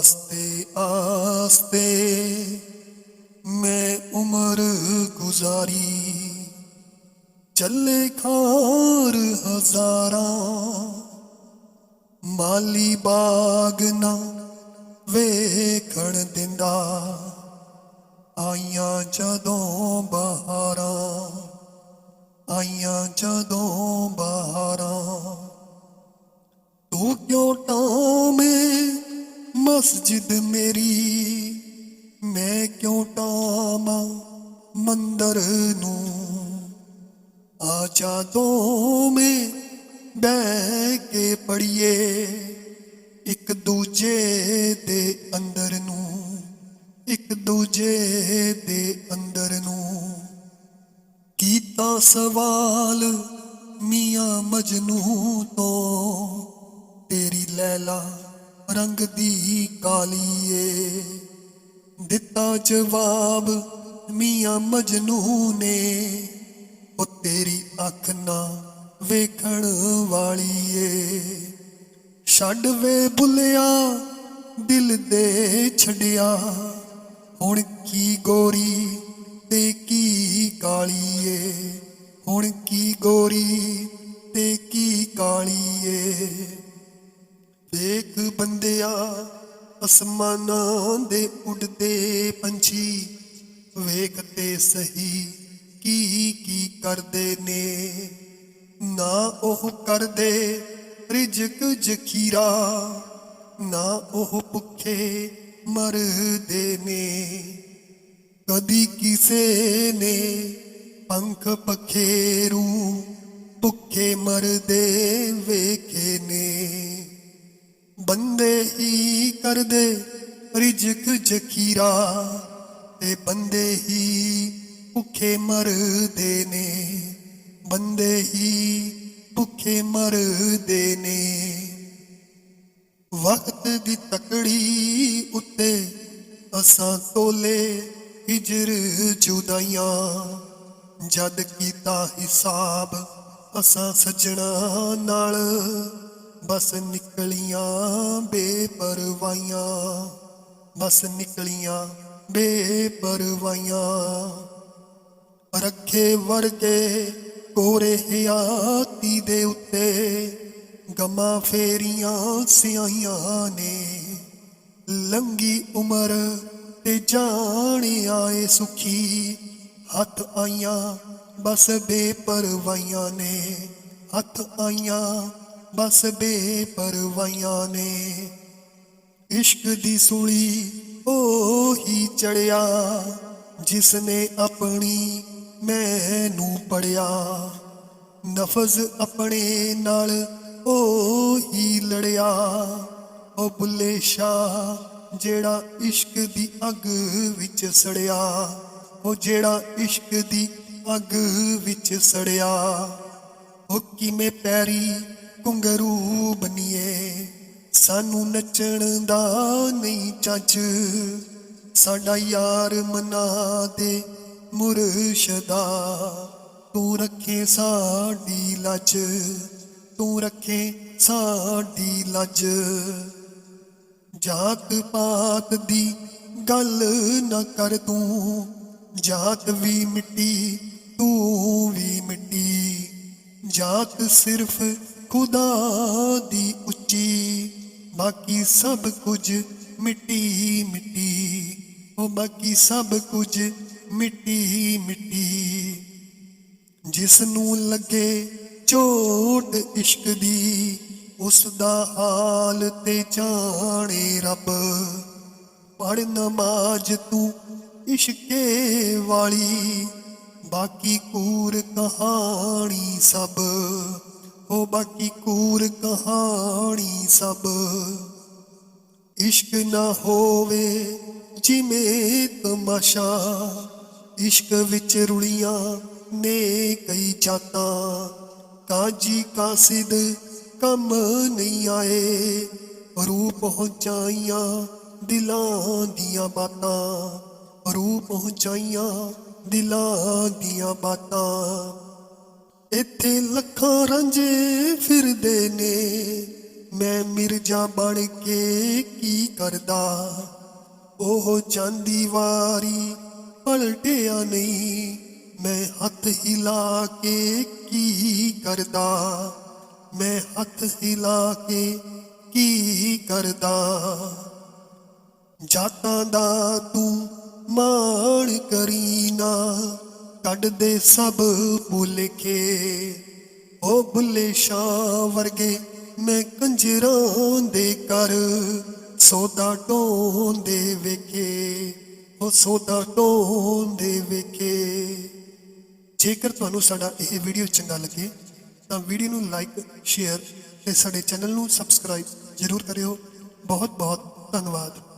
आस्ते आस्ते मैं उम्र गुजारी ਚੱਲੇ ਖਾਰ ਹਜ਼ਾਰਾਂ ਮਾਲੀ ਬਾਗ ਨਾ ਵੇਖਣ ਦਿੰਦਾ ਆਈਆਂ ਜਦੋਂ ਬਹਾਰਾਂ ਆਈਆਂ ਜਦੋਂ ਬਹਾਰਾਂ ਤੂੰ ਕਿਉਂ ਟਾਵੇਂ ਮਸਜਿਦ ਮੇਰੀ, ਮੈਂ ਕਿਉਂ ਟਾਵਾਂ ਮੰਦਰ ਨੂੰ? ਆ ਜਾ ਦੋਵੇਂ ਬਹਿ ਕੇ ਪੜੀਏ ਇੱਕ ਦੂਜੇ ਦੇ ਅੰਦਰ ਨੂੰ, ਇੱਕ ਦੂਜੇ ਦੇ ਅੰਦਰ ਨੂੰ। ਕੀਤਾ ਸਵਾਲ ਮੀਆਂ ਮਜਨੂ ਤੋਂ, ਤੇਰੀ ਲੈਲਾ ਰੰਗ ਦੀ ਕਾਲੀ ਏ ਦਿੱਤਾ ਜਵਾਬ, ਮੀਆਂ ਮਜਨੂ ਨੇ ਉਹ ਤੇਰੀ ਅੱਖ ਨਾ ਵੇਖਣ ਵਾਲੀ ਏ ਛੱਡ ਵੇ ਬੁੱਲਿਆ, ਦਿਲ ਦੇ ਛੱਡਿਆ। ਹੁਣ ਕੀ ਗੋਰੀ ਤੇ ਕੀ ਕਾਲੀ ਏ ਹੁਣ ਕੀ ਗੋਰੀ ਤੇ ਕੀ ਕਾਲੀ ਏ ਵੇਖ ਬੰਦਿਆ ਅਸਮਾਨਾਂ ਦੇ ਉੱਡਦੇ ਪੰਛੀ ਵੇਖ ਤੇ ਸਹੀ ਕੀ ਕੀ ਕਰਦੇ ਨੇ। ਨਾ ਉਹ ਕਰਦੇ ਰਿਜਕ ਜ਼ਖੀਰਾ, ਨਾ ਉਹ ਭੁੱਖੇ ਮਰਦੇ ਨੇ। ਕਦੀ ਕਿਸੇ ਨੇ ਪੰਖ ਪਖੇਰੂ, ਭੁੱਖੇ ਮਰਦੇ ਵੇਖੇ ਨੇ। ਕਰਦੇ ਰਿਜਕ ਜ਼ਖੀਰਾ ਤੇ ਬੰਦੇ ਹੀ ਭੁੱਖੇ ਮਰਦੇ ਨੇ। ਬੰਦੇ ਹੀ ਭੁੱਖੇ ਮਰਦੇ ਨੇ। ਵਕਤ ਦੀ ਤਕੜੀ ਉੱਤੇ ਅਸਾਂ ਤੋਲੇ ਹਿਜਰ ਜੁਦਾਈਆਂ। ਜਦ ਕੀਤਾ ਹਿਸਾਬ, ਅਸਾਂ ਸੱਜਣਾ ਨਾਲ ਬਸ ਨਿਕਲੀਆਂ ਬੇਪਰਵਾਈਆਂ ਬਸ ਨਿਕਲੀਆਂ ਬੇਪਰਵਾਈਆਂ ਰੱਖੇ ਵਰਗੇ ਕੋਰੇ ਹਿਆਤੀ ਦੇ ਉੱਤੇ ਗਮਾਂ ਫੇਰੀਆਂ ਸਿਆਈਆਂ ਨੇ। ਲੰਗੀ ਉਮਰ ਤੇ ਜਾਣ ਆਏ ਸੁਖੀ, ਹੱਥ ਆਈਆਂ ਬਸ ਬੇਪਰਵਾਈਆਂ ਨੇ। ਹੱਥ ਆਈਆਂ ਬਸ ਬੇਪਰਵਾਈਆਂ ਨੇ। ਇਸ਼ਕ ਦੀ ਸੂਲੀ ਉਹ ਹੀ ਚੜਿਆ ਜਿਸ ਨੇ ਆਪਣੀ ਮੈਨੂੰ ਪੜਿਆ। ਨਫਜ਼ ਆਪਣੇ ਨਾਲ ਉਹ ਹੀ ਲੜਿਆ। ਉਹ ਬੁੱਲੇ ਸ਼ਾਹ ਜਿਹੜਾ ਇਸ਼ਕ ਦੀ ਅੱਗ ਵਿੱਚ ਸੜਿਆ। ਉਹ ਜਿਹੜਾ ਇਸ਼ਕ ਦੀ ਅੱਗ ਵਿੱਚ ਸੜਿਆ। ਉਹ ਕਿਵੇਂ ਪੈਰੀ ਘੁੰਗਰੂ ਬਨੀਏ ਸਾਨੂੰ ਨੱਚਣ ਦਾ ਨਹੀਂ ਚੱਜ। ਸਾਡਾ ਯਾਰ ਮਨਾ ਦੇ ਮੁਰਸ਼ਦਾ। ਤੂੰ ਰੱਖੇ ਸਾਡੀ ਲੱਜ। ਤੂੰ ਰੱਖੇ ਸਾਡੀ ਲੱਜ। ਜਾਤ ਪਾਤ ਦੀ ਗੱਲ ਨਾ ਕਰ ਤੂੰ। ਜਾਤ ਵੀ ਮਿੱਟੀ, ਤੂੰ ਵੀ ਮਿੱਟੀ। ਜਾਤ ਸਿਰਫ ਖੁਦਾ ਦੀ ਉੱਚੀ, ਬਾਕੀ ਸਭ ਕੁਝ ਮਿੱਟੀ ਮਿੱਟੀ। ਉਹ ਬਾਕੀ ਸਭ ਕੁਝ ਮਿੱਟੀ ਮਿੱਟੀ। ਜਿਸ ਨੂੰ ਲੱਗੇ ਚੋਟ ਇਸ਼ਕ ਦੀ ਉਸ ਦਾ ਹਾਲ ਤੇ ਜਾਣੇ ਰੱਬ। ਪੜ ਨਮਾਜ਼ ਤੂੰ ਇਸ਼ਕੇ ਵਾਲੀ, ਬਾਕੀ ਕੂਰ ਕਹਾਣੀ ਸਭ। ਉਹ ਬਾਕੀ ਕੂਰ ਕਹਾਣੀ ਸਭ। ਇਸ਼ਕ ਨਾ ਹੋਵੇ ਜਿਵੇਂ ਤਮਾਸ਼ਾ, ਇਸ਼ਕ ਵਿੱਚ ਰੁਲੀਆਂ ਨੇ ਕਈ ਜਾਤਾਂ ਕਾਜੀ ਕਾਸਿਦ ਕੰਮ ਨਹੀਂ ਆਏ ਰੂ ਪਹੁੰਚਾਈਆਂ ਦਿਲਾਂ ਦੀਆਂ ਬਾਤਾਂ। ਰੂਹ ਪਹੁੰਚਾਈਆਂ ਦਿਲਾਂ ਦੀਆਂ ਬਾਤਾਂ। ਇੱਥੇ ਲੱਖਾਂ ਰਾਂਝੇ ਫਿਰਦੇ ਨੇ। ਮੈਂ ਮਿਰਜ਼ਾ ਬਣ ਕੇ ਕੀ ਕਰਦਾ? ਉਹ ਜਾਂਦੀ ਵਾਰੀ ਪਲਟਿਆ ਨਹੀਂ। ਮੈਂ ਹੱਥ ਹਿਲਾ ਕੇ ਕੀ ਕਰਦਾ? ਮੈਂ ਹੱਥ ਹਿਲਾ ਕੇ ਕੀ ਕਰਦਾ? ਜਾਤਾਂ ਦਾ ਤੂੰ ਮਾਣ ਕਰੀ ਨਾ ਕੱਢ ਦੇ ਸਭ ਭੁੱਲ ਕੇ। ਉਹ ਬੁੱਲੇ ਸ਼ਾਹ ਵਰਗੇ ਮੈਂ ਕੰਜਰਾਂ ਦੇ ਕਰ ਸੋਦਾ ਢੋਂਦੇ ਵੇਖੇ। ਉਹ ਸੋਦਾ ਢੋਂਦੇ ਵੇਖੇ। ਜੇਕਰ ਤੁਹਾਨੂੰ ਸਾਡਾ ਇਹ ਵੀਡੀਓ ਚੰਗਾ ਲੱਗੇ, ਤਾਂ ਵੀਡੀਓ ਨੂੰ ਲਾਈਕ, ਸ਼ੇਅਰ ਤੇ ਸਾਡੇ ਚੈਨਲ ਨੂੰ ਸਬਸਕ੍ਰਾਈਬ ਜ਼ਰੂਰ ਕਰਿਓ। ਬਹੁਤ ਬਹੁਤ ਧੰਨਵਾਦ।